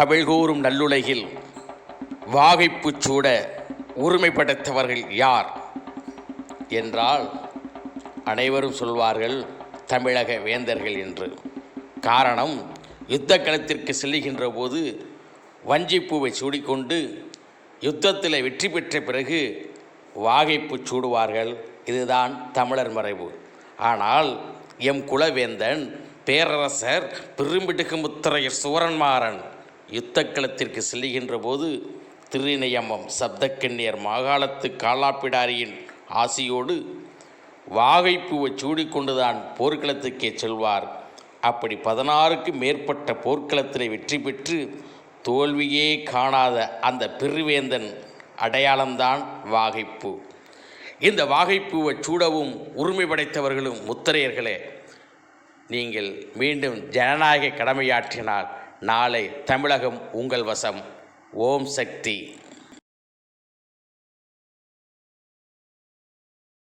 தமிழ் கூறும் நல்லுலகில் வாகைப்புச் சூட உரிமை படைத்தவர்கள் யார்? என்றால் அனைவரும் சொல்வார்கள் தமிழக வேந்தர்கள் என்று. காரணம் யுத்த களத்திற்கு செல்லுகின்ற போது வஞ்சிப்பூவை சூடிக்கொண்டு யுத்தத்தில் வெற்றி பெற்ற பிறகு வாகைப்பு சூடுவார்கள். இதுதான் தமிழர் மறைவு. ஆனால் எம் குலவேந்தன் பேரரசர் பெரும்பிடுகு முத்திரையர் சுவரன்மாறன் யுத்தக்களத்திற்கு செல்லுகின்ற போது திருநயமம் சப்தக்கண்ணியர் மாகாணத்து காலாப்பிடாரியின் ஆசியோடு வாகைப்பூவை சூடிக்கொண்டுதான் போர்க்களத்துக்கே செல்வார். அப்படி பதினாறுக்கு மேற்பட்ட போர்க்களத்திலே வெற்றி பெற்று தோல்வியே காணாத அந்த பிரிவேந்தன் அடையாளம்தான் வாகைப்பூ. இந்த வாகைப்பூவை சூடவும் உரிமை படைத்தவர்களும் முத்திரையர்களே நீங்கள் மீண்டும் ஜனநாயக கடமையாற்றினால் நாளை தமிழகம் உங்கள் வசம். ஓம் சக்தி.